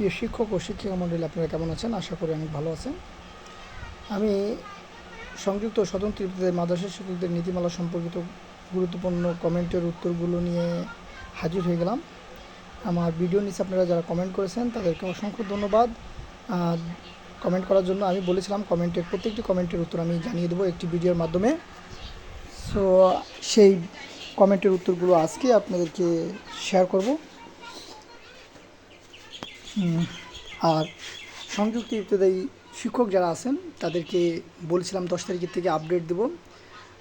প্রিয় শিক্ষক ও শিক্ষিকা মণ্ডলী আপনারা কেমন আছেন? আশা করি অনেক ভালো আছেন। আমি সংযুক্ত স্বতন্ত্র মাদ্রাসা শিক্ষকদের নীতিমালা সম্পর্কিত গুরুত্বপূর্ণ কমেন্টের উত্তরগুলো নিয়ে হাজির হয়ে গেলাম। আমার ভিডিও নিচে আপনারা যারা কমেন্ট করেছেন, তাদেরকে অসংখ্য ধন্যবাদ। কমেন্ট করার জন্য আমি বলেছিলাম, কমেন্টের প্রত্যেকটি কমেন্টের উত্তর আমি জানিয়ে দেবো একটি ভিডিওর মাধ্যমে। সো, সেই কমেন্টের উত্তরগুলো আজকে আপনাদেরকে শেয়ার করব। আর সংযুক্ত ইবতদায়ী শিক্ষক যারা আছেন, তাদেরকে বলছিলাম দশ তারিখের থেকে আপডেট দেবো।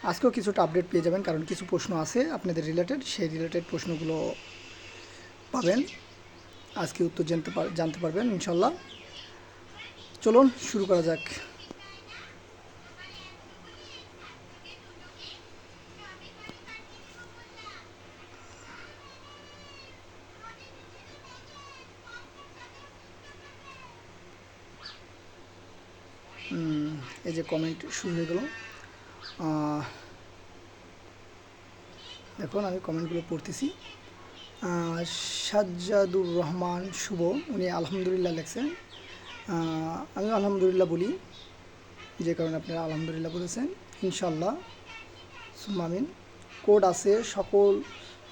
আজকেও কিছুটা আপডেট পেয়ে যাবেন, কারণ কিছু প্রশ্ন আছে আপনাদের রিলেটেড সেই রিলেটেড প্রশ্নগুলো পাবেন। আজকে উত্তর জানতে পার জানতে পারবেন, ইনশাল্লাহ। চলুন, শুরু করা যাক উম, এই যে কমেন্ট শুরু হয়ে গেল। দেখুন আমি কমেন্টগুলো পড়তেছি। সাজ্জাদুর রহমান শুভ, উনি আলহামদুলিল্লাহ লেখছেন। আমি আলহামদুলিল্লাহ বলি, যে কারণে আপনারা আলহামদুলিল্লাহ বলেছেন। ইনশাল্লাহ সুমামিন কোড আছে, সকল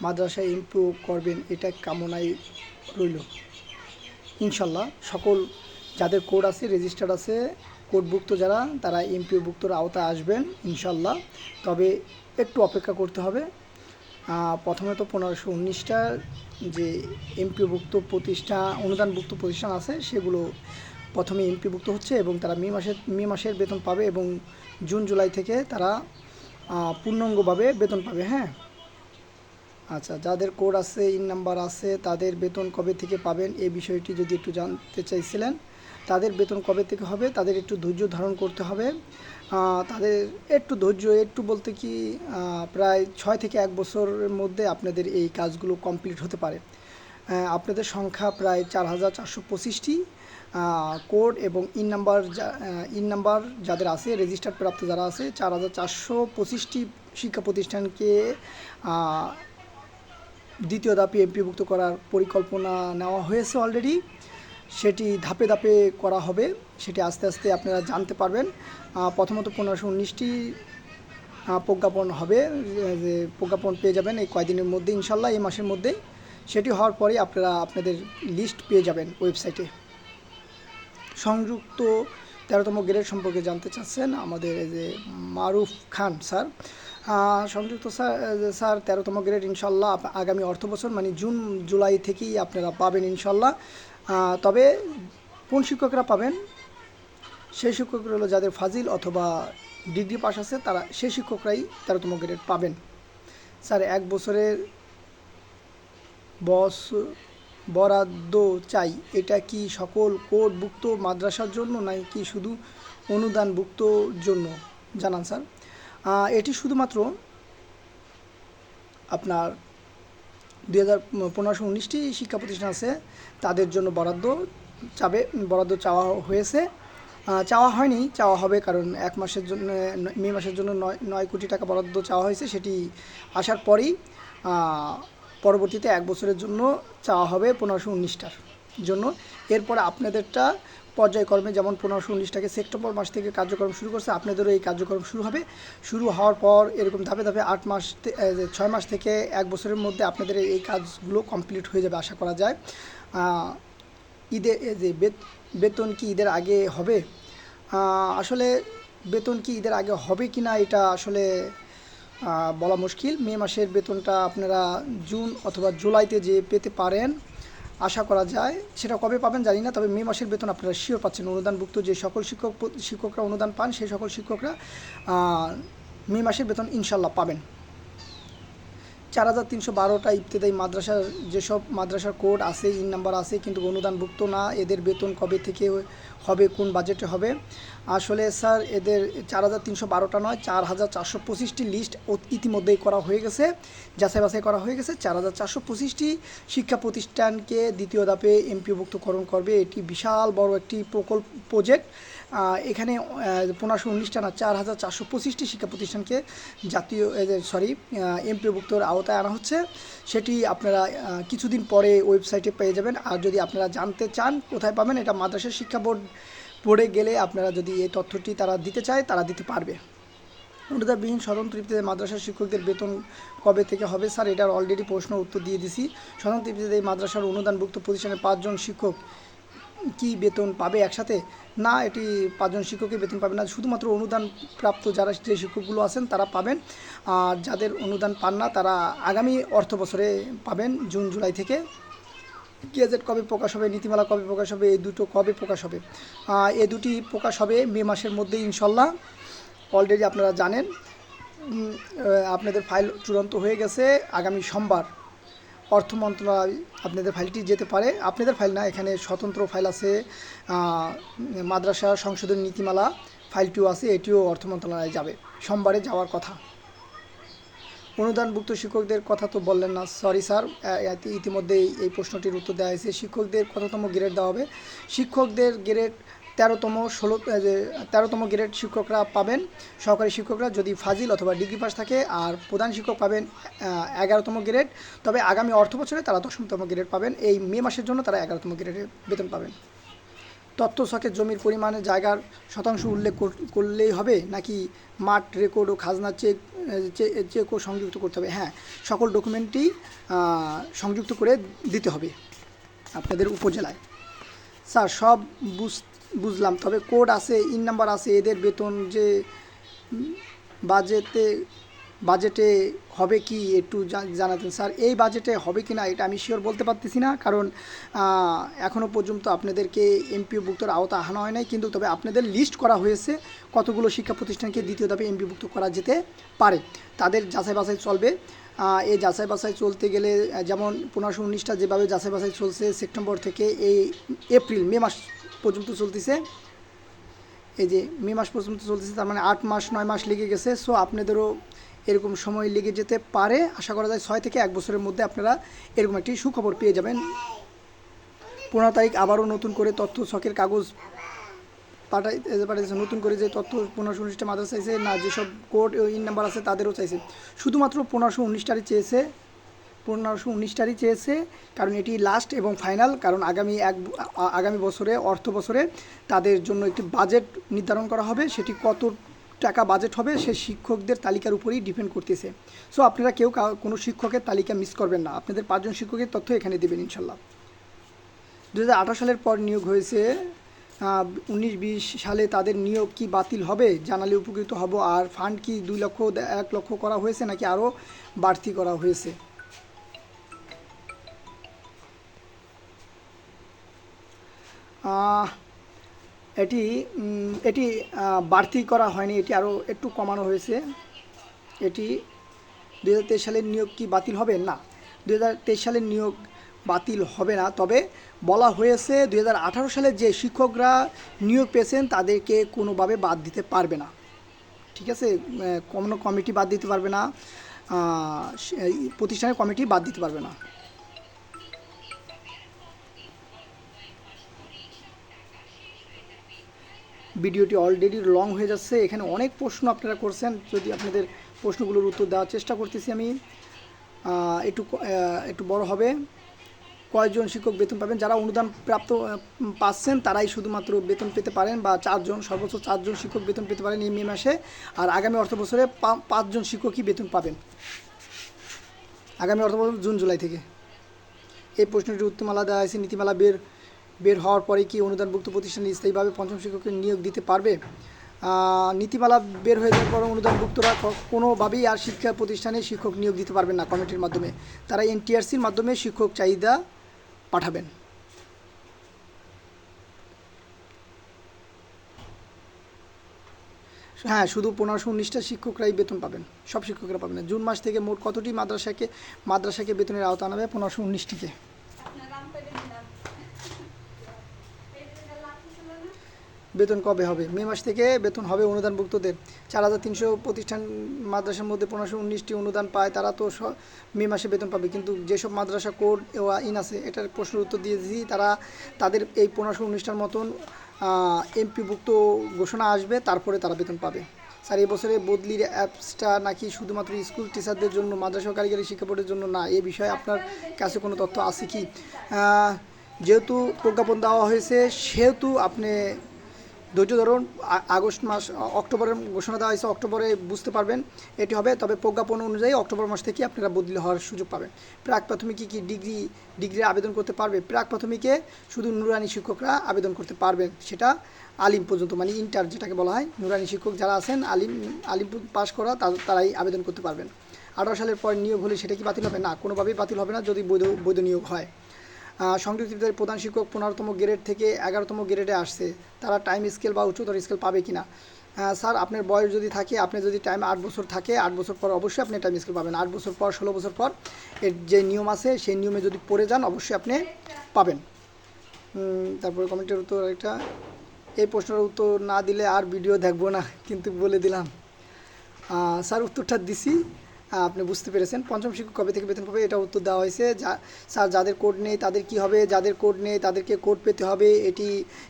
মাদ্রাসায় ইমপ্রুভ করবেন, এটা কামনাই রইল। ইনশাল্লাহ সকল, যাদের কোড আছে রেজিস্টার আছে কোডভুক্ত যারা, তারা এমপিওভুক্তর আওতায় আসবেন, ইনশাল্লাহ। তবে একটু অপেক্ষা করতে হবে। প্রথমে তো পনেরোশো উনিশটা যে এমপিওভুক্ত প্রতিষ্ঠান অনুদানভুক্ত প্রতিষ্ঠান আছে, সেগুলো প্রথমে এমপিভুক্ত হচ্ছে এবং তারা মে মাসের মে মাসের বেতন পাবে এবং জুন, জুলাই থেকে তারা পূর্ণাঙ্গভাবে বেতন পাবে হ্যাঁ? আচ্ছা যাদের কোড আছে, ইন নাম্বার আছে, তাদের বেতন কবে থেকে পাবেন এই বিষয়টি যদি একটু জানতে চাইছিলেন তাদের বেতন কবে থেকে হবে, তাদের একটু ধৈর্য ধারণ করতে হবে। তাদের একটু ধৈর্য, একটু বলতে কি প্রায় ছয় থেকে এক বছরের মধ্যে আপনাদের এই কাজগুলো কমপ্লিট হতে পারে। আপনাদের সংখ্যা প্রায় চার হাজার চারশো পঁচিশটি। কোড এবং ইন নাম্বার ইন নাম্বার যাদের আছে, রেজিস্টার প্রাপ্ত যারা আছে, চার হাজার চারশো পঁচিশটি শিক্ষা প্রতিষ্ঠানকে দ্বিতীয় ধাপে এমপিভুক্ত করার পরিকল্পনা নেওয়া হয়েছে অলরেডি। সেটি ধাপে ধাপে করা হবে, সেটি আস্তে আস্তে আপনারা জানতে পারবেন। প্রথমত পনেরোশো উনিশটি প্রজ্ঞাপন হবে যে- প্রজ্ঞাপন পেয়ে যাবেন এই কয়দিনের মধ্যে, ইনশাল্লাহ এই মাসের মধ্যে। সেটি হওয়ার পরে আপনারা আপনাদের লিস্ট পেয়ে যাবেন ওয়েবসাইটে। সংযুক্ত তেরোতম গ্রেড সম্পর্কে জানতে চাচ্ছেন আমাদের যে মারুফ খান স্যার। সংযুক্ত স্যার স্যার, তেরোতম গ্রেড ইনশাল্লাহ আগামী অর্থ বছর মানে জুন, জুলাই থেকেই আপনারা পাবেন ইনশাল্লাহ। তবে কোন শিক্ষকরা পাবেন? সেই শিক্ষকরা হলো যাদের ফাজিল অথবা ডিগ্রি পাস আছে, তারা সেই শিক্ষকরাই তেরোতম গ্রেড পাবেন। স্যার, এক বছরের বস, বরাদ্দ চাই, এটা কি সকল কোডভুক্ত মাদ্রাসার জন্য নাকি শুধু অনুদানভুক্ত জন্য? জানান স্যার। এটি শুধুমাত্র আপনার দুই হাজার পনেরোশো উনিশটি শিক্ষা প্রতিষ্ঠান আছে। তাদের জন্য বরাদ্দ চাবে, বরাদ্দ চাওয়া হয়েছে। চাওয়া হয়নি, চাওয়া হবে কারণ এক মাসের জন্য, মে মাসের জন্য নয় নয় কোটি টাকা বরাদ্দ চাওয়া হয়েছে, সেটি আসার পরেই পরবর্তীতে এক বছরের জন্য চাওয়া হবে পনেরোশো উনিশটার জন্য। এরপরে আপনাদেরটা পর্যায়ক্রমে যেমন পনেরোশো উনিশটাকে সেপ্টেম্বর মাস থেকে কার্যক্রম শুরু করছে, আপনাদেরও এই কার্যক্রম শুরু হবে। শুরু হওয়ার পর এরকম ধাপে ধাপে আট মাস ছয় মাস থেকে এক বছরের মধ্যে আপনাদের এই কাজগুলো কমপ্লিট হয়ে যাবে, আশা করা যায়। ঈদে যে বেত- বেতন কি ঈদের আগে হবে? আসলে বেতন কি ঈদের আগে হবে কি না এটা আসলে বলা মুশকিল। মে মাসের বেতনটা আপনারা জুন অথবা জুলাইতে যে পেতে পারেন, আশা করা যায়। সেটা কবে পাবেন জানি না, তবে মে মাসের বেতন আপনারা শিওর পাচ্ছেন। অনুদানভুক্ত যে সকল শিক্ষক, শিক্ষকরা অনুদান পান, সেই সকল শিক্ষকরা মে মাসের বেতন ইনশাল্লাহ পাবেন। চার হাজার তিনশো বারোটা ইবতেদায়ী মাদ্রাসার যেসব মাদ্রাসার কোড আছে, ইন নাম্বার আছে, কিন্তু অনুদানভুক্ত না, এদের বেতন কবে থেকে হবে, কোন বাজেটে হবে? আসলে স্যার, এদের চার হাজার তিনশো বারোটা নয়, চার হাজার চারশো পঁচিশটি লিস্ট ইতিমধ্যেই করা হয়ে গেছে, যাচাই বাছাই করা হয়ে গেছে। চার হাজার চারশো পঁচিশটি শিক্ষা প্রতিষ্ঠানকে দ্বিতীয় ধাপে এমপিভুক্তকরণ করবে। এটি বিশাল বড় একটি প্রকল্প, প্রজেক্ট। এখানে পনেরোশো উনিশটা না চার হাজার চারশো পঁচিশটি শিক্ষা প্রতিষ্ঠানকে জাতীয় সরি এমপিভুক্তর আওতায় আনা হচ্ছে। সেটি আপনারা কিছুদিন পরে ওয়েবসাইটে পেয়ে যাবেন। আর যদি আপনারা জানতে চান কোথায় পাবেন, এটা মাদ্রাসা শিক্ষা বোর্ড, বোর্ডে গেলে আপনারা যদি এই তথ্যটি তারা দিতে চায়, তারা দিতে পারবে। অনুদানবিহীন স্বতন্ত্র মাদ্রাসার শিক্ষকদের বেতন কবে থেকে হবে? স্যার, এটার অলরেডি প্রশ্ন উত্তর দিয়ে দিছি। স্বতন্ত্র এই মাদ্রাসার অনুদানভুক্ত প্রতিষ্ঠানে পাঁচজন শিক্ষক কি বেতন পাবে একসাথে? না, এটি পাঁচজন শিক্ষকই বেতন পাবে না। শুধুমাত্র অনুদান প্রাপ্ত যারা যে শিক্ষকগুলো আছেন, তারা পাবেন। আর যাদের অনুদান পান না, তারা আগামী অর্থ বছরে পাবেন, জুন, জুলাই থেকে। গেজেট কবে প্রকাশ হবে, নীতিমালা কবে প্রকাশ হবে, এই দুটো কবে প্রকাশ হবে? এ দুটি প্রকাশ হবে মে মাসের মধ্যেই ইনশাল্লাহ অলরেডি আপনারা জানেন। আপনাদের ফাইল চূড়ান্ত হয়ে গেছে আগামী সোমবার। অর্থ মন্ত্রণালয় আপনাদের ফাইলটি যেতে পারে। আপনাদের ফাইল না, এখানে স্বতন্ত্র ফাইল আছে মাদ্রাসা সংশোধন নীতিমালা ফাইলটিও আছে, এটিও অর্থ মন্ত্রণালয়ে যাবে। সোমবারে যাওয়ার কথা। অনুদানভুক্ত শিক্ষকদের কথা তো বললেন না। সরি স্যার ইতিমধ্যে এই প্রশ্নটির উত্তর দেওয়া হয়েছে। শিক্ষকদের কততম গ্রেড দেওয়া হবে? শিক্ষকদের গ্রেড তেরোতম ষোলো তেরোতম গ্রেড শিক্ষকরা পাবেন। সহকারী শিক্ষকরা যদি ফাজিল অথবা ডিগ্রি পাস থাকে, আর প্রধান শিক্ষক পাবেন এগারোতম গ্রেড তবে আগামী অর্থ বছরে তারা দশমতম গ্রেড পাবেন। এই মে মাসের জন্য তারা এগারোতম গ্রেডে বেতন পাবেন। তথ্য শখের জমির পরিমাণে, জায়গার শতাংশ উল্লেখ কর- করলেই হবে? নাকি মাঠ রেকর্ড ও খাজনা চেক চেকও সংযুক্ত করতে হবে? হ্যাঁ সকল ডকুমেন্টই সংযুক্ত করে দিতে হবে। আপনাদের উপজেলায়। স্যার, সব বুঝ বুঝলাম। তবে কোড আছে ইন নাম্বার আছে, এদের বেতন যে বাজেটে বাজেটে হবে কি একটু জানাতেন। স্যার, এই বাজেটে হবে কি না এটা আমি শিওর বলতে পারতেছি না, কারণ এখনও পর্যন্ত আপনাদেরকে এমপিওভুক্তর আওতা আনা হয় নাই, কিন্তু তবে আপনাদের লিস্ট করা হয়েছে কতগুলো শিক্ষা প্রতিষ্ঠানকে দ্বিতীয় ধাপে এমপিভুক্ত করা যেতে পারে। তাদের যাচাই বাছাই চলবে। এই যাচাই বাছাই চলতে গেলে যেমন পনেরোশো উনিশটা যেভাবে যাচাই বাছাই চলছে, সেপ্টেম্বর থেকে এই এপ্রিল, মে মাস পর্যন্ত চলতেছে। এই যে মে মাস পর্যন্ত চলতেছে, তার মানে আট মাস, নয় মাস লেগে গেছে। সো আপনাদেরও এরকম সময় লেগে যেতে পারে। আশা করা যায় ছয় থেকে এক বছরের মধ্যে আপনারা এরকম একটি সুখবর পেয়ে যাবেন। পনেরো তারিখ আবারও নতুন করে তথ্য ছকের কাগজ পাঠাই পাঠাইছে, নতুন করে যে তথ্য পনেরোশো উনিশটা মাদ্রাসা চাইছে, না যেসব কোড ইন নাম্বার আছে, তাদেরও চাইছে। শুধুমাত্র পনেরোশো উনিশটারই চেয়েছে। পনেরোশো উনিশটারই চেয়েছে, কারণ এটি লাস্ট এবং ফাইনাল কারণ আগামী এক আগামী বছরে, অর্থ বছরে তাদের জন্য একটি বাজেট নির্ধারণ করা হবে। সেটি কত টাকা বাজেট হবে, সে শিক্ষকদের তালিকার উপরেই ডিপেন্ড করতেছে। সো আপনারা কেউ কোনো শিক্ষকের তালিকা মিস করবেন না। আপনাদের পাঁচজন শিক্ষকের তথ্য এখানে দেবেন ইনশাল্লাহ দু হাজার আঠারো সালের পর নিয়োগ হয়েছে। উনিশ বিশ সালে তাদের নিয়োগ কি বাতিল হবে জানালে উপকৃত হব। আর ফান্ড কি দুই লক্ষ, এক লক্ষ করা হয়েছে নাকি আরও বাড়তি করা হয়েছে? এটি এটি বাড়তি করা হয়নি, এটি আরও একটু কমানো হয়েছে। এটি দু হাজার তেইশ সালের নিয়োগ কি বাতিল হবে? না দু হাজার তেইশ সালের নিয়োগ বাতিল হবে না, তবে বলা হয়েছে দু হাজার আঠারো সালে যে শিক্ষকরা নিয়োগ পেয়েছেন, তাদেরকে কোনোভাবে বাদ দিতে পারবে না। ঠিক আছে? কোনো কমিটি বাদ দিতে পারবে না প্রতিষ্ঠানের কমিটি বাদ দিতে পারবে না। ভিডিওটি অলরেডি লং হয়ে যাচ্ছে। এখানে অনেক প্রশ্ন আপনারা করছেন। যদি আপনাদের প্রশ্নগুলোর উত্তর দেওয়ার চেষ্টা করতেছি আমি। একটু একটু বড় হবে। কয়জন শিক্ষক বেতন পাবেন। যারা অনুদান প্রাপ্ত পাচ্ছেন, তারাই শুধুমাত্র বেতন পেতে পারেন বা চারজন, সর্বোচ্চ চারজন শিক্ষক বেতন পেতে পারেন এই মে মাসে। আর আগামী অর্থ বছরে পাঁচজন শিক্ষকই বেতন পাবেন। আগামী অর্থ বছর জুন, জুলাই থেকে। এই প্রশ্নটির উত্তরমালা দেওয়া হয়েছে। নীতিমালা বের বের হওয়ার পরে কি অনুদানভুক্ত প্রতিষ্ঠানে স্থায়ীভাবে পঞ্চম শিক্ষকের নিয়োগ দিতে পারবে? নীতিমালা বের হয়ে যাওয়ার পর অনুদানভুক্তরা কোনোভাবেই আর শিক্ষা প্রতিষ্ঠানে শিক্ষক নিয়োগ দিতে পারবেন না কমিটির মাধ্যমে। তারা এনটিআরসির মাধ্যমে শিক্ষক চাহিদা পাঠাবেন। হ্যাঁ শুধু পনেরোশো উনিশটা শিক্ষকরাই বেতন পাবেন, সব শিক্ষকরা পাবেন জুন মাস থেকে মোট কতটি মাদ্রাসাকে মাদ্রাসাকে বেতনের আওতা আনাবে? পনেরোশো উনিশটিকে। বেতন কবে হবে? মে মাস থেকে বেতন হবে অনুদানভুক্তদের। চার হাজার তিনশো প্রতিষ্ঠান মাদ্রাসার মধ্যে পনেরোশো উনিশটি অনুদান পায়, তারা তো মে মাসে বেতন পাবে। কিন্তু যেসব মাদ্রাসা কোড ইন আছে, এটার প্রশ্নের উত্তর দিয়ে দিয়েছি, তারা তাদের এই পনেরোশো উনিশটার মতন এমপিভুক্ত ঘোষণা আসবে, তারপরে তারা বেতন পাবে। স্যার, এই বছরে বদলির অ্যাপসটা নাকি শুধুমাত্র স্কুল টিচারদের জন্য, মাদ্রাসা কারিগরি শিক্ষা বোর্ডের জন্য না? এ বিষয়ে আপনার কাছে কোনো তথ্য আছে কি? যেহেতু প্রজ্ঞাপন দেওয়া হয়েছে, সেহেতু আপনি ধৈর্য ধরুন আগস্ট মাস অক্টোবরের ঘোষণা দেওয়া হয়েছে, অক্টোবরে বুঝতে পারবেন এটি হবে, তবে প্রজ্ঞাপন অনুযায়ী অক্টোবর মাস থেকে আপনারা বদলি হওয়ার সুযোগ পাবেন। প্রাক প্রাথমিকে কি ডিগ্রি ডিগ্রি আবেদন করতে পারবে? প্রাক প্রাথমিকে শুধু নুরানি শিক্ষকরা আবেদন করতে পারবেন সেটা আলিম পর্যন্ত মানে ইন্টার যেটাকে বলা হয়, নুরানি শিক্ষক যারা আছেন, আলিম আলিম পাশ করা তারাই আবেদন করতে পারবেন। আঠারো সালের পর নিয়োগ হলে সেটা কি বাতিল হবে? না, কোনোভাবেই বাতিল হবে না, যদি বৈধ বৈধ নিয়োগ হয়। সংযুক্ত বিদ্যালয়ের প্রধান শিক্ষক পনেরোতম গ্রেড থেকে এগারোতম গ্রেডে আসছে। তারা টাইম স্কেল বা উচ্চতর স্কেল পাবে কি না স্যার, আপনার বয়স যদি থাকে, আপনি যদি টাইম আট বছর থাকে, আট বছর পর অবশ্যই আপনি টাইম স্কেল পাবেন। আট বছর পর, ষোলো বছর পর এর যে নিয়ম আছে, সেই নিয়মে যদি পড়ে যান, অবশ্যই আপনি পাবেন। তারপরে কমেন্টের উত্তর একটা এই প্রশ্নের উত্তর না দিলে আর ভিডিও দেখব না, কিন্তু বলে দিলাম। স্যার, উত্তরটা দিছি। আপনি বুঝতে পেরেছেন। পঞ্চম শিক্ষক কবে থেকে বেতন পাবে এটা উত্তর দেওয়া হয়েছে। যা, স্যার, যাদের কোড নেই তাদের কি হবে? যাদের কোড নেই তাদেরকে কোড পেতে হবে। এটি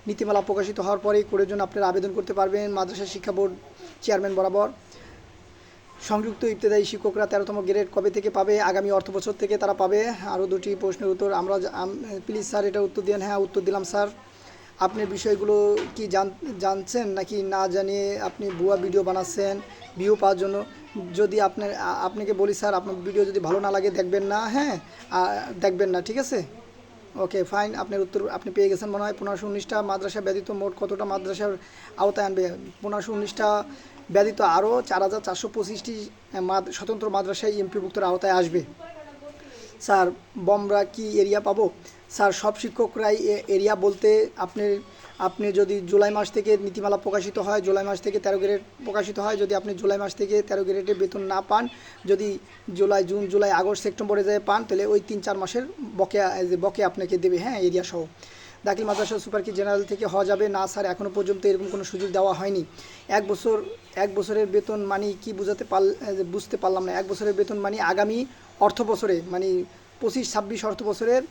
নীতিমালা প্রকাশিত হওয়ার পরেই কোডের জন্য আপনারা আবেদন করতে পারবেন মাদ্রাসা শিক্ষা বোর্ড চেয়ারম্যান বরাবর। সংযুক্ত ইবতেদায়ী শিক্ষকরা তেরোতম গ্রেড কবে থেকে পাবে? আগামী অর্থ বছর থেকে তারা পাবে। আরও দুটি প্রশ্নের উত্তর আমরা প্লিজ স্যার এটা উত্তর দিন হ্যাঁ উত্তর দিলাম, স্যার। আপনি বিষয়গুলো কি জান, জানছেন নাকি না জানিয়ে আপনি ভুয়া ভিডিও বানাচ্ছেন ভিউ পাওয়ার জন্য? যদি আপনার আপনাকে বলি স্যার, আপনার ভিডিও যদি ভালো না লাগে, দেখবেন না হ্যাঁ? দেখবেন না, ঠিক আছে? ওকে ফাইন আপনার উত্তর, আপনি পেয়ে গেছেন মনে হয় পনেরোশো উনিশটা মাদ্রাসা ব্যতীত মোট কতটা মাদ্রাসার আওতায় আনবে? পনেরোশো উনিশটা ব্যতীত আরও চার হাজার চারশো পঁচিশটি স্বতন্ত্র মাদ্রাসায় এমপিভুক্তর আওতায় আসবে। স্যার, বমরা কি এরিয়া পাবো? স্যার, সব শিক্ষকরাই এরিয়া বলতে আপনি আপনি যদি জুলাই মাস থেকে নীতিমালা প্রকাশিত হয়, জুলাই মাস থেকে তেরো গ্রেড প্রকাশিত হয়, যদি আপনি জুলাই মাস থেকে তেরো গ্রেডের বেতন না পান, যদি জুলাই, জুন, জুলাই, আগস্ট, সেপ্টেম্বরে যায় পান, তাহলে ওই তিন, চার মাসের বকেয়া বকে আপনাকে দেবে হ্যাঁ এরিয়া সহ। দাখিল মাদ্রাসা সুপার কি জেনারেল থেকে হওয়া যাবে? না, স্যার এখনও পর্যন্ত এরকম কোনো সুযোগ দেওয়া হয়নি। এক বছর, এক বছরের বেতন মানে কি বুঝাতে পার বুঝতে পারলাম না, এক বছরের বেতন মানে আগামী অর্থ বছরে মানে পঁচিশ, ছাব্বিশ অর্থ বছরের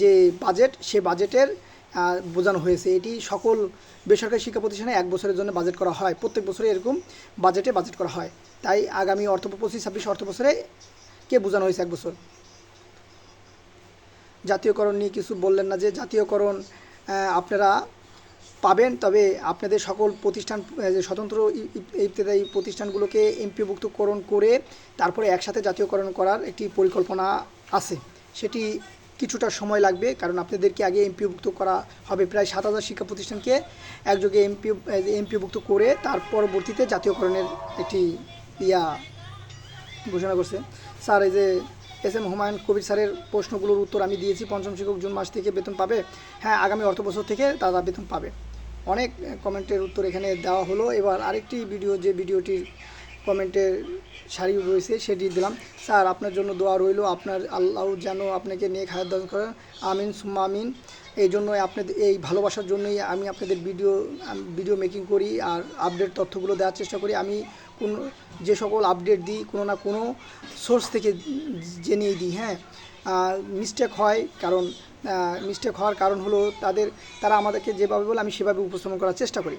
যে বাজেট সে বাজেটের বোঝানো হয়েছে। এটি সকল বেসরকারি শিক্ষা প্রতিষ্ঠানে এক বছরের জন্য বাজেট করা হয়। প্রত্যেক বছরে এরকম বাজেটে বাজেট করা হয়। তাই আগামী অর্থ, পঁচিশ, ছাব্বিশ অর্থ বছরে কে বোঝানো হয়েছে এক বছর? জাতীয়করণ নিয়ে কিছু বললেন না যে জাতীয়করণ আপনারা পাবেন, তবে আপনাদের সকল প্রতিষ্ঠান স্বতন্ত্র ই- ই- প্রতিষ্ঠানগুলোকে এমপিভুক্তকরণ করে তারপরে একসাথে জাতীয়করণ করার একটি পরিকল্পনা আছে। সেটি কিছুটা সময় লাগবে, কারণ আপনাদেরকে আগে এমপিভুক্ত করা হবে প্রায় সাত হাজার শিক্ষা প্রতিষ্ঠানকে একযোগে এমপি এমপিভুক্ত করে তার পরবর্তীতে জাতীয়করণের একটি ইয়া ঘোষণা করছে। স্যার, এই যে এস এম হুমায়ুন কবির স্যারের প্রশ্নগুলোর উত্তর আমি দিয়েছি, পঞ্চম শিক্ষক জুন মাস থেকে বেতন পাবে। হ্যাঁ আগামী অর্থ বছর থেকে তারা বেতন পাবে। অনেক কমেন্টের উত্তর এখানে দেওয়া হলো। এবার আরেকটি ভিডিও যে ভিডিওটির কমেন্টের সারি রয়েছে, সেটি দিলাম। স্যার, আপনার জন্য দোয়া রইল। আপনার আল্লাহ যেন আপনাকে নিয়ে খায়াত দান করেন। আমিন, সুম্মা আমিন। এই জন্য আপনাদের, এই ভালোবাসার জন্যই আমি আপনাদের ভিডিও ভিডিও মেকিং করি আর আপডেট তথ্যগুলো দেওয়ার চেষ্টা করি। আমি কোন, যে সকল আপডেট দিই, কোনো না কোনো সোর্স থেকে জেনেই দিই হ্যাঁ। মিস্টেক হয় কারণ মিস্টেক হওয়ার কারণ হলো তাদের, তারা আমাদেরকে যেভাবে বলে আমি সেভাবে উপস্থাপন করার চেষ্টা করি।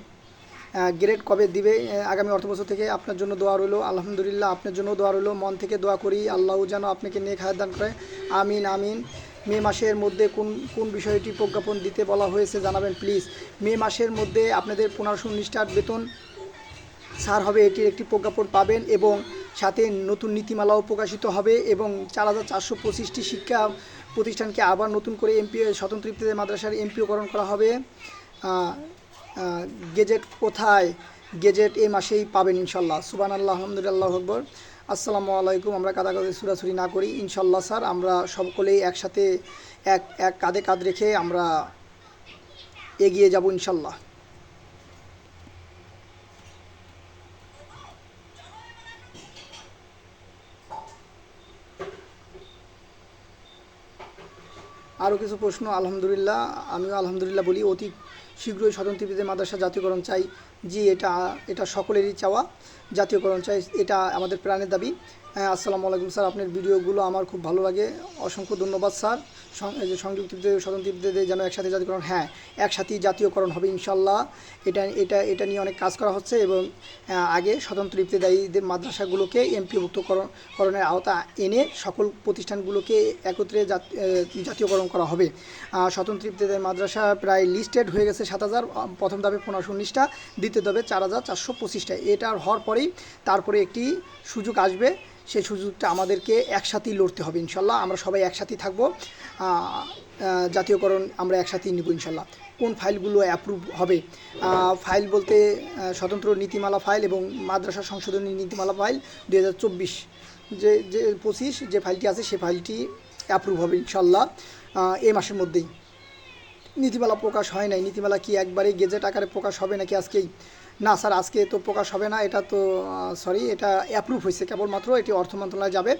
গ্রেড কবে দিবে আগামী অর্থ বছর থেকে আপনার জন্য দোয়া রইল, আলহামদুলিল্লাহ আপনার জন্য দোয়া রইল, মন থেকে দোয়া করি, আল্লাহ যেন আপনাকে নিয়ে খায়াত দান করে, আমিন আমিন। মে মাসের মধ্যে কোন কোন বিষয়টি প্রজ্ঞাপন দিতে বলা হয়েছে জানাবেন প্লিজ মে মাসের মধ্যে আপনাদের পনেরোশো উনিশটার বেতন ছাড় হবে এটির একটি প্রজ্ঞাপন পাবেন এবং সাথে নতুন নীতিমালাও প্রকাশিত হবে এবং চার হাজার চারশো পঁচিশটি শিক্ষা প্রতিষ্ঠানকে আবার নতুন করে এমপি, স্বতন্ত্র ইফতেদায়ী মাদ্রাসার এমপিওকরণ করা হবে। গেজেট কোথায়? গেজেট এই মাসেই পাবেন ইনশাল্লাহ। সুবান আল্লাহ আলহামদুলিল্লাহ আকবর। আসসালামু আলাইকুম। আমরা কাদাকাদি সুরাসুরি না করি, ইনশাল্লাহ স্যার। আমরা সকলেই একসাথে এক এক কাঁধে কাঁধ রেখে আমরা এগিয়ে যাব ইনশাল্লাহ। আরও কিছু প্রশ্ন আলহামদুলিল্লাহ। আমিও আলহামদুলিল্লাহ বলি অতি শীঘ্রই স্বতন্ত্র মাদ্রাসা জাতীয়করণ চাই। জি এটা এটা সকলেরই চাওয়া জাতীয়করণ চাই এটা আমাদের প্রাণের দাবি। হ্যাঁ, আসসালামু আলাইকুম স্যার আপনার ভিডিওগুলো আমার খুব ভালো লাগে। অসংখ্য ধন্যবাদ স্যার। সং- এই যে স্বতন্ত্রীদের যেন একসাথে জাতীয়করণ হ্যাঁ একসাথেই জাতীয়করণ হবে ইনশাল্লাহ। এটা এটা এটা নিয়ে অনেক কাজ করা হচ্ছে এবং আগে স্বতন্ত্র ইবতেদায়ীদের মাদ্রাসাগুলোকে এমপিভুক্ত করণের আওতা এনে সকল প্রতিষ্ঠানগুলোকে একত্রে জাত- জাতীয়করণ করা হবে। স্বতন্ত্র ইবতেদায়ী মাদ্রাসা প্রায় লিস্টেড হয়ে গেছে সাত হাজার প্রথম ধাপে পনেরোশো উনিশটা দ্বিতীয় ধাপে চার হাজার চারশো পঁচিশটা এটার হওয়ার পরেই তারপরে একটি সুযোগ আসবে। সেই সুযোগটা আমাদেরকে একসাথেই লড়তে হবে ইনশাল্লাহ। আমরা সবাই একসাথেই থাকব। জাতীয়করণ আমরা একসাথেই নিব ইনশাল্লাহ। কোন ফাইলগুলো অ্যাপ্রুভ হবে? ফাইল বলতে স্বতন্ত্র নীতিমালা ফাইল এবং মাদ্রাসা সংশোধনী নীতিমালা ফাইল দু হাজার চব্বিশ। যে যে পঁচিশ, যে ফাইলটি আছে সেই ফাইলটি অ্যাপ্রুভ হবে ইনশাল্লাহ এই মাসের মধ্যেই। নীতিমালা প্রকাশ হয় নাই। নীতিমালা কি একবারে গেজেট আকারে প্রকাশ হবে নাকি আজকেই না স্যার, আজকে তো প্রকাশ হবে না, এটা তো সরি এটা অ্যাপ্রুভ হয়েছে। কেবলমাত্র এটি অর্থ মন্ত্রণালয়ে যাবে।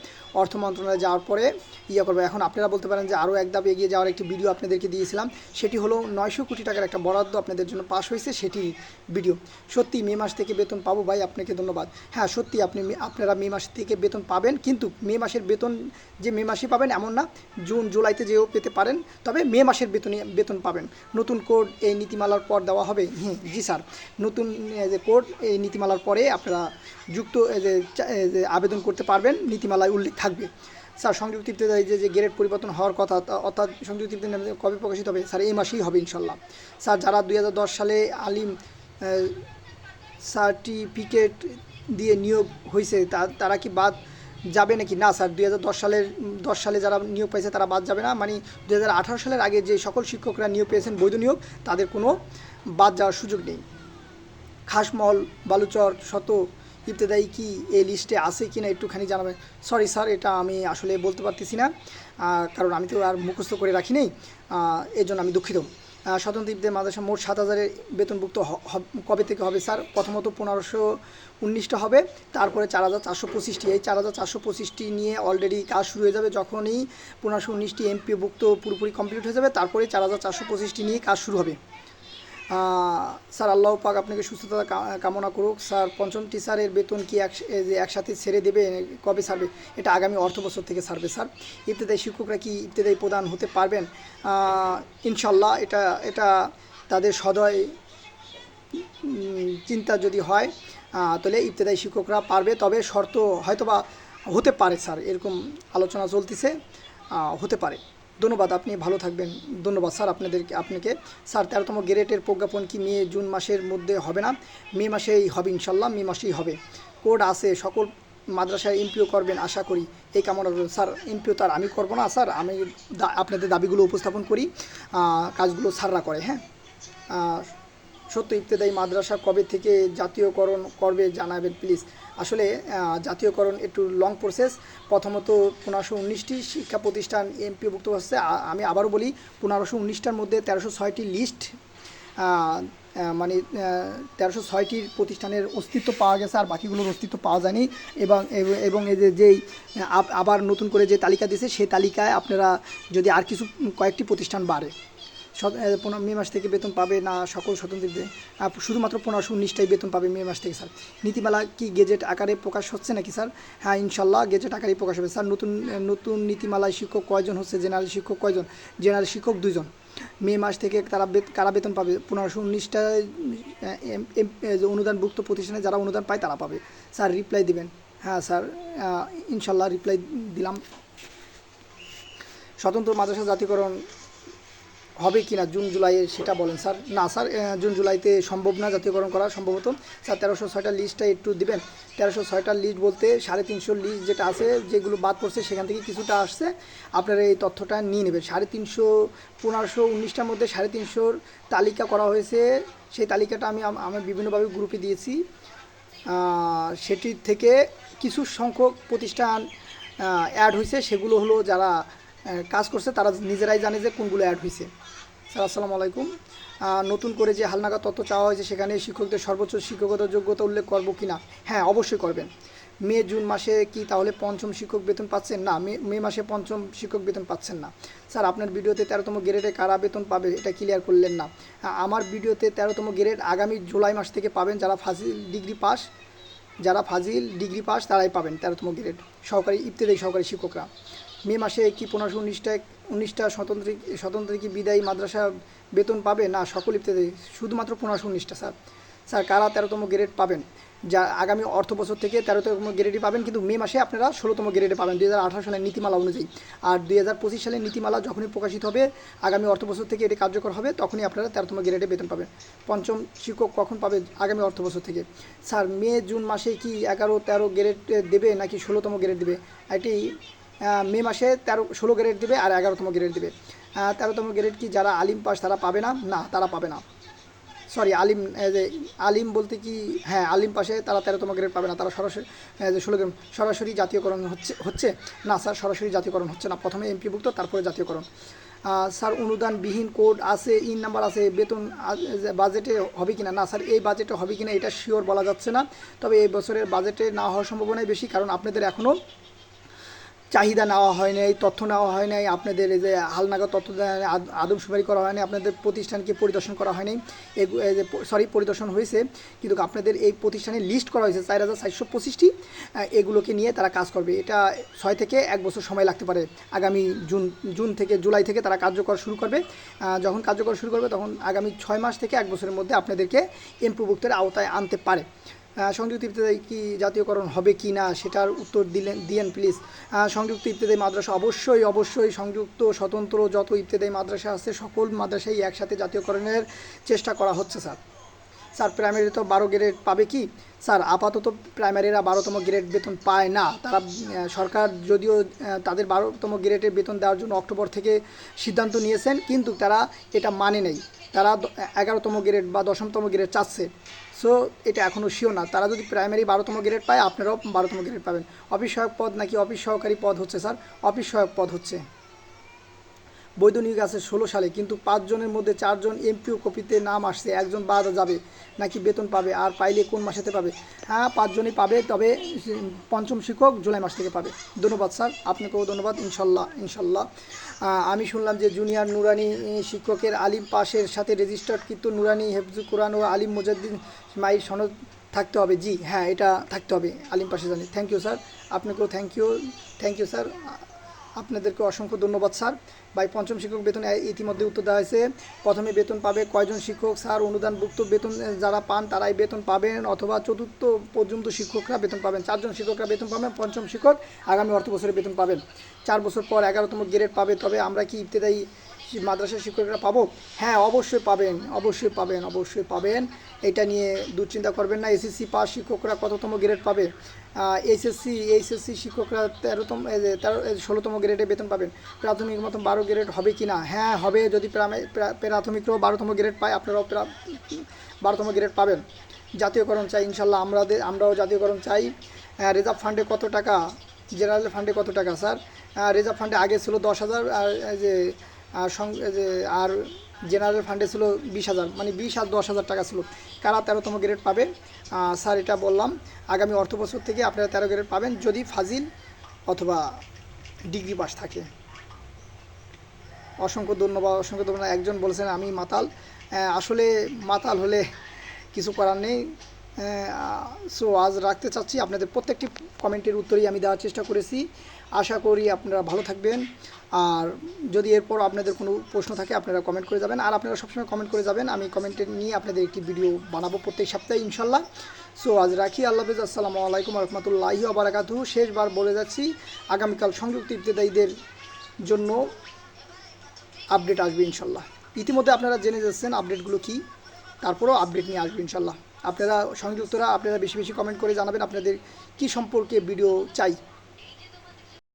অর্থ মন্ত্রণালয়ে যাওয়ার পরে ইয়ে করবে। এখন আপনারা বলতে পারেন যে আরও এক ধাপ এগিয়ে যাওয়ার একটি ভিডিও আপনাদেরকে দিয়েছিলাম। সেটি হলো নয়শো কোটি টাকার একটা বরাদ্দ আপনাদের জন্য পাস হয়েছে সেটি ভিডিও সত্যি মে মাস থেকে বেতন পাবো ভাই, আপনাকে ধন্যবাদ। হ্যাঁ সত্যি আপনি আপনারা মে মাস থেকে বেতন পাবেন, কিন্তু মে মাসের বেতন যে মে মাসে পাবেন এমন না। জুন, জুলাইতে যেও পেতে পারেন, তবে মে মাসের বেতনে, বেতন পাবেন। নতুন কোড এই নীতিমালার পর দেওয়া হবে। হুম, জি স্যার। নতুন যে কোড এই নীতিমালার পরে আপনারা যুক্ত যে আবেদন করতে পারবেন, নীতিমালায় উল্লেখ থাকবে। স্যার, সংযুক্ত ইবতেদায়ী যে যে গ্রেড পরিবর্তন হওয়ার কথা অর্থাৎ সংযুক্ত কবে প্রকাশিত হবে, স্যার, এই মাসেই হবে ইনশাল্লাহ স্যার, যারা দুই হাজার দশ সালে আলিম সার্টিফিকেট দিয়ে নিয়োগ হয়েছে তারা কি বাদ যাবে নাকি? না, স্যার, দুই হাজার দশ সালের, দশ সালে যারা নিয়োগ পেয়েছে তারা বাদ যাবে না। মানে দুই হাজার আঠারো সালের আগে যে সকল শিক্ষকরা নিয়োগ পেয়েছেন বৈধ নিয়োগ, তাদের কোনো বাদ যাওয়ার সুযোগ নেই। খাসমল, বালুচর, শত ইবতেদায়ী কি এই লিস্টে আছে কি না একটুখানি জানাবেন সরি স্যার এটা আমি আসলে বলতে পারতেছি না কারণ আমি তো আর মুখস্থ করে রাখি নেই এর জন্য আমি দুঃখিত। স্বতন্ত্র ইবদের মাদ্রাসা মোট সাত হাজারের বেতনভুক্ত কবে থেকে হবে স্যার প্রথমত পনেরোশো উনিশটা হবে, তারপরে চার হাজার চারশো পঁচিশটি। এই চার হাজার চারশো পঁচিশটি নিয়ে অলরেডি কাজ শুরু হয়ে যাবে যখনই পনেরোশো উনিশটি এমপিভুক্ত পুরোপুরি কমপ্লিট হয়ে যাবে, তারপরে চার হাজার চারশো পঁচিশটি নিয়ে কাজ শুরু হবে। স্যার, আল্লাহ পাক আপনাকে সুস্থতা কামনা করুক। স্যার, পঞ্চম টিচারের বেতন কি একসাথে ছেড়ে দেবে? কবে ছাড়বে? এটা আগামী অর্থ বছর থেকে ছাড়বে, স্যার। ইবতেদায়ী শিক্ষকরা কি ইবতেদায়ী প্রদান হতে পারবেন? ইনশাল্লাহ এটা এটা তাদের সদয় চিন্তা যদি হয় তাহলে ইবতেদায়ী শিক্ষকরা পারবে। তবে শর্ত হয়তোবা হতে পারে, স্যার, এরকম আলোচনা চলতেছে হতে পারে। ধন্যবাদ, আপনি ভালো থাকবেন। ধন্যবাদ স্যার আপনাদেরকে, আপনাকে। স্যার, তেরোতম গ্রেডের প্রজ্ঞাপন কি মে, জুন মাসের মধ্যে হবে না? মে মাসেই হবে ইনশাল্লাহ মে মাসেই হবে। কোড আছে, সকল মাদ্রাসায় এমপিও করবেন, আশা করি। এই কামনা। স্যার, এমপিও তার আমি করব না, স্যার। আমি আপনাদের দাবিগুলো উপস্থাপন করি কাজগুলো স্যাররা করে হ্যাঁ? সত্য ইবতেদায়ী মাদ্রাসা কবে থেকে জাতীয়করণ করবে জানাবেন প্লিজ আসলে জাতীয়করণ একটু লং প্রসেস প্রথমত পনেরোশো উনিশটি শিক্ষা প্রতিষ্ঠান এমপিভুক্ত হচ্ছে। আমি আবারও বলি, পনেরোশো উনিশটার মধ্যে তেরোশো ছয়টি লিস্ট মানে তেরোশো ছয়টির প্রতিষ্ঠানের অস্তিত্ব পাওয়া গেছে আর বাকিগুলোর অস্তিত্ব পাওয়া যায়নি। এবং, এবং- এই যেই আবার নতুন করে যে তালিকা দিয়েছে সেই তালিকায় আপনারা যদি আর কিছু, কয়েকটি প্রতিষ্ঠান বাড়ে। মে মাস থেকে বেতন পাবে না সকল স্বতন্ত্রদের। শুধুমাত্র পনেরোশো উনিশটাই বেতন পাবে মে মাস থেকে, স্যার। নীতিমালা কি গেজেট আকারে প্রকাশ হচ্ছে নাকি, স্যার? হ্যাঁ ইনশাল্লাহ গেজেট আকারেই প্রকাশ হবে, স্যার। নতুন নতুন নীতিমালায় শিক্ষক কয়জন হচ্ছে? জেনারেল শিক্ষক কয়জন? জেনারেল শিক্ষক দুজন মে মাস থেকে তারা কারা বেতন পাবে? পনেরোশো উনিশটা অনুদানভুক্ত প্রতিষ্ঠানে যারা অনুদান পায় তারা পাবে। স্যার, রিপ্লাই দিবেন। হ্যাঁ স্যার ইনশাল্লাহ রিপ্লাই দিলাম। স্বতন্ত্র মাদ্রাসা জাতীয়করণ হবে কি না জুন জুলাইয়ে সেটা বলেন স্যার। না স্যার জুন জুলাইতে সম্ভব না, জাতীয়করণ করা সম্ভবত। স্যার, তেরোশো ছয়টা লিস্টটা একটু দিবেন। তেরোশো ছয়টার লিস্ট বলতে সাড়ে তিনশো লিস্ট যেটা আছে, যেগুলো বাদ পড়ছে, সেখান থেকে কিছুটা আসছে। আপনারা এই তথ্যটা নিয়ে নেবেন। সাড়ে তিনশো, পনেরোশো, উনিশটার মধ্যে সাড়ে তিনশোর তালিকা করা হয়েছে। সেই তালিকাটা আমি আম- আমি বিভিন্নভাবে গ্রুপে দিয়েছি। সেটির থেকে কিছু সংখ্যক প্রতিষ্ঠান অ্যাড হয়েছে সেগুলো হলো যারা কাজ করছে, তারা নিজেরাই জানে যে কোনগুলো অ্যাড হয়েছে স্যার, আসসালামু আলাইকুম। নতুন করে যে হালনাগা তথ্য চাওয়া হয়েছে, সেখানে শিক্ষকদের সর্বোচ্চ শিক্ষকতা যোগ্যতা উল্লেখ করব কি না হ্যাঁ অবশ্যই করবেন। মে, জুন মাসে কি তাহলে পঞ্চম শিক্ষক বেতন পাচ্ছেন? না, মে মে মাসে পঞ্চম শিক্ষক বেতন পাচ্ছেন না। স্যার, আপনার ভিডিওতে তেরোতম গ্রেডে কারা বেতন পাবে এটা ক্লিয়ার করলেন না। আমার ভিডিওতে তেরোতম গ্রেড আগামী জুলাই মাস থেকে পাবেন যারা ফাজিল ডিগ্রি পাস, যারা ফাজিল ডিগ্রি পাস তারাই পাবেন তেরোতম গ্রেড। সহকারী ইবতেদায়ী সহকারী শিক্ষকরা। মে মাসে কি পনেরোশো উনিশটা উনিশটা স্বতন্ত্র স্বতন্ত্র কি বিদায়ী মাদ্রাসা বেতন পাবে? না, সকল ইবতেদায়ী শুধুমাত্র পনেরোশো উনিশটা, স্যার। স্যার, কারা তেরোতম গ্রেড পাবেন? যা আগামী অর্থ বছর থেকে তেরোতম গ্রেডই পাবেন, কিন্তু মে মাসে আপনারা ষোলোতম গ্রেডে পাবেন, দুই হাজার আঠারো সালের নীতিমালা অনুযায়ী। আর দুই হাজার পঁচিশ সালের নীতিমালা যখনই প্রকাশিত হবে, আগামী অর্থ বছর থেকে এটি কার্যকর হবে, তখনই আপনারা তেরোতম গ্রেডে বেতন পাবেন। পঞ্চম শিক্ষক কখন পাবে আগামী অর্থ বছর থেকে? স্যার, মে, জুন মাসে কি এগারো তেরো গ্রেড দেবে নাকি ষোলোতম গ্রেড দেবে? এটি মে মাসে তেরো, ষোলো গ্রেড দেবে আর এগারোতম গ্রেড দেবে। তেরোতম গ্রেড কি যারা আলিম পাস তারা পাবে না? না, তারা পাবে না। সরি আলিম যে আলিম বলতে কি হ্যাঁ আলিম পাশে তারা তেরোতম গ্রেড পাবে না, তারা সরাসরি ষোলো গ্রেড সরাসরি জাতীয়করণ হচ্ছে হচ্ছে? না, স্যার, সরাসরি জাতীয়করণ হচ্ছে না। প্রথমে এমপিভুক্ত তারপরে জাতীয়করণ। স্যার, অনুদানবিহীন কোড আছে, ইন নাম্বার আছে, বেতন বাজেটে হবে কিনা? না, স্যার, এই বাজেটে হবে কিনা এটা শিওর বলা যাচ্ছে না। তবে এই বছরের বাজেটে না হওয়ার সম্ভাবনাই বেশি, কারণ আপনাদের এখনও চাহিদা নেওয়া হয় নাই, তথ্য নেওয়া হয় নাই, আপনাদের এই যে হালনাগাদ তথ্য আদমশুমারি করা হয়নি আপনাদের প্রতিষ্ঠানকে পরিদর্শন করা হয়নি এই যে সরি পরিদর্শন হয়েছে, কিন্তু আপনাদের এই প্রতিষ্ঠানে লিস্ট করা হয়েছে চার হাজার চারশো পঁচিশটি এগুলোকে নিয়ে তারা কাজ করবে। এটা ছয় থেকে এক বছর সময় লাগতে পারে। আগামী জুন জুন থেকে জুলাই থেকে তারা কার্যকর শুরু করবে। যখন কার্যকর শুরু করবে, তখন আগামী ছয় মাস থেকে এক বছরের মধ্যে আপনাদেরকে এমপ্রভুক্তের আওতায় আনতে পারে। সংযুক্ত ইবতেদায়ী কি জাতীয়করণ হবে কি না সেটার উত্তর দিলেন, দিয়েন প্লিজ সংযুক্ত ইবতেদায়ী মাদ্রাসা অবশ্যই অবশ্যই সংযুক্ত, স্বতন্ত্র যত ইবতেদায়ী মাদ্রাসা আছে, সকল মাদ্রাসাই একসাথে জাতীয়করণের চেষ্টা করা হচ্ছে, স্যার। স্যার প্রাইমারি তো বারো গ্রেড পাবে কি? স্যার, আপাতত প্রাইমারিরা বারোতম গ্রেড বেতন পায় না। তারা সরকার যদিও তাদের বারোতম গ্রেডের বেতন দেওয়ার জন্য অক্টোবর থেকে সিদ্ধান্ত নিয়েছেন, কিন্তু তারা এটা মানে নেই। তারা এগারোতম গ্রেড বা দশমতম গ্রেড চাচ্ছে। সো এটা এখনও শিও না। তারা যদি প্রাইমারি বারোতম গ্রেড পায়, আপনারাও বারোতম গ্রেড পাবেন। অফিস সহায়ক পদ নাকি অফিস সহকারী পদ হচ্ছে স্যার অফিস সহায়ক পদ হচ্ছে। নিয়োগ আছে ষোলো সালে, কিন্তু পাঁচজনের মধ্যে চারজন এমপিও কপিতে নাম আসছে, একজন বাদ যাবে, নাকি বেতন পাবে, আর পাইলে কোন মাসেতে পাবে? হ্যাঁ পাঁচজনই পাবে, তবে পঞ্চম শিক্ষক জুলাই মাস থেকে পাবে। ধন্যবাদ স্যার, আপনাকেও ধন্যবাদ, ইনশাল্লাহ ইনশাল্লাহ। আমি শুনলাম যে জুনিয়র নুরানি শিক্ষকের আলিম পাশের সাথে রেজিস্টার্ড কিন্তু নুরানি হেফজু কোরআন ও আলিম মুজাদ্দিন মাইর সনদ থাকতে হবে। জি হ্যাঁ এটা থাকতে হবে, আলিম পাশে জানি। থ্যাংক ইউ স্যার আপনাকেও thank you thank you sir আপনাদেরকে অসংখ্য ধন্যবাদ, স্যার। ভাই, পঞ্চম শিক্ষক বেতন ইতিমধ্যে উত্তর দেওয়া হয়েছে। প্রথমে বেতন পাবে কয়জন শিক্ষক? স্যার, অনুদানভুক্ত বেতন যারা পান তারাই বেতন পাবেন অথবা চতুর্থ পর্যন্ত শিক্ষকরা বেতন পাবেন। চারজন শিক্ষকরা বেতন পাবেন, পঞ্চম শিক্ষক আগামী অর্থ বছরে বেতন পাবেন। চার বছর পর এগারোতম গ্রেড পাবে। তবে আমরা কি ইবতেদায়ী মাদ্রাসার শিক্ষকরা পাবো? হ্যাঁ অবশ্যই পাবেন অবশ্যই পাবেন অবশ্যই পাবেন। এটা নিয়ে দুশ্চিন্তা করবেন না। এসএসসি পাস শিক্ষকরা কততম গ্রেড পাবে? এইচএসসি এইচএসসি শিক্ষকরা তেরোতম তেরো ষোলোতম গ্রেডে বেতন পাবেন। প্রাথমিক মতন বারো গ্রেড হবে কি না? হ্যাঁ হবে। যদি প্রাথমিকরাও বারোতম গ্রেড পায়, আপনারাও বারোতম গ্রেড পাবেন। জাতীয়করণ চাই ইনশাল্লাহ আমাদের আমরাও জাতীয়করণ চাই। রিজার্ভ ফান্ডে কত টাকা? জেনারেল ফান্ডে কত টাকা, স্যার? রিজার্ভ ফান্ডে আগে ছিল দশ হাজার, আর যে আর জেনারেল ফান্ডে ছিল বিশ হাজার মানে বিশ আর দশ হাজার টাকা ছিল। কারা তেরোতম গ্রেড পাবে? স্যার, এটা বললাম, আগামী অর্থ বছর থেকে আপনারা তেরো গ্রেড পাবেন যদি ফাজিল অথবা ডিগ্রি পাস থাকে। অসংখ্য ধন্যবাদ অসংখ্য ধন্যবাদ। একজন বলেছেন, আমি মাতাল। আসলে মাতাল হলে কিছু করার নেই। সো আজ রাখতে চাচ্ছি। আপনাদের প্রত্যেকটি কমেন্টের উত্তরই আমি দেওয়ার চেষ্টা করেছি। আশা করি আপনারা ভালো থাকবেন। আর যদি এরপর আপনাদের কোনো প্রশ্ন থাকে, আপনারা কমেন্ট করে যাবেন। আর আপনারা সবসময় কমেন্ট করে যাবেন। আমি কমেন্টে নিয়ে আপনাদের একটি ভিডিও বানাবো প্রত্যেক সপ্তাহে, ইনশাল্লাহ। সো আজ রাখি। আল্লাহ হাফিজ। আসসালামু আলাইকুম রহমতুল্লাহি আবরাকাতু শেষবার বলে যাচ্ছি, আগামীকাল সংযুক্ত ইবতেদায়ীদের জন্য আপডেট আসবে, ইনশাল্লাহ। ইতিমধ্যে আপনারা জেনে যাচ্ছেন আপডেটগুলো কী। তারপরেও আপডেট নিয়ে আসবে, ইনশাল্লাহ। আপনারা সংযুক্তরা, আপনারা বেশি বেশি কমেন্ট করে জানাবেন, আপনাদের কী সম্পর্কে ভিডিও চাই।